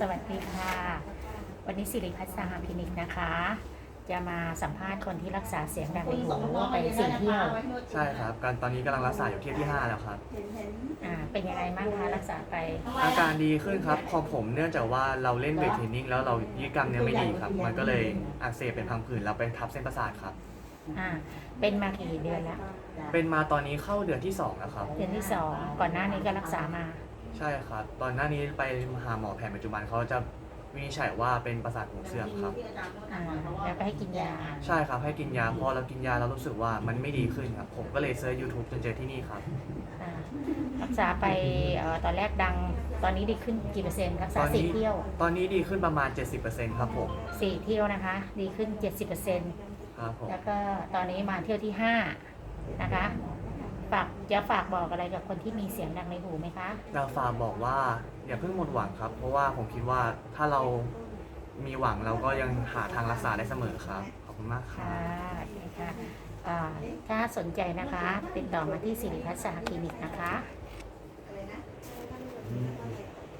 สวัสดีค่ะ วันนี้สิริพัฒน์สหคลินิกนะคะ จะมาสัมภาษณ์คนที่รักษาเสียงดังในหูไปสี่เที่ยวใช่ครับการตอนนี้กำลังรักษาอยู่เที่ยวที่ 5 แล้วครับอ่าเป็นยังไงบ้างคะรักษาไปอาการดีขึ้นครับของผมเนื่องจากว่าเราเล่นเวทเทรนนิ่งแล้วเรายืดกล้ามเนื้อไม่ดีครับ มันก็เลยอักเสบเป็นพังผืดแล้วไปทับเส้นประสาทครับ อ่าเป็นมากี่เดือนแล้วเป็นมาตอนนี้เข้าเดือนที่2แล้วครับ เดือนที่สองก่อนหน้านี้ก็รักษามา ใช่ครับ ตอนหน้านี้ไปหาหมอแผนปัจจุบันเขาจะวินิจฉัยว่าเป็นประสาทหูเสื่อมครับ อ่าแล้วก็ให้กินยา ใช่ครับให้กินยาพอเรากินยาเรารู้สึกว่ามันไม่ดีขึ้นครับ ผมก็เลยเซิร์ช YouTube จนเจอที่นี่ครับ อ่ารักษาไปเอ่อตอนแรกดัง ตอนนี้ดีขึ้นกี่เปอร์เซ็นต์รักตษาอนสี่นี้เที่ยวตอนนี้ดีขึ้นประมาณ 70%ครับผมสี่เที่ยวนะคะ ดีขึ้นเจ็ดสิบเปอร์เซ็นต์ครับผมแล้วก็ตอนนี้มาเที่ยวที่ห้านะคะ ฝากจะฝากบอกอะไรกับคนที่มีเสียงดังในหูไหมคะดาวฝากบอกว่าอย่าเพิ่งหมดหวังครับ เพราะว่าผมคิดว่าถ้าเรามีหวังเราก็ยังหาทางรักษาได้เสมอครับ ขอบคุณมากครัค่ะบนะคะอ่าถ้าสนใจนะคะ ติดต่อมาที่สิริพัฒน์สหคลินิกนะคะ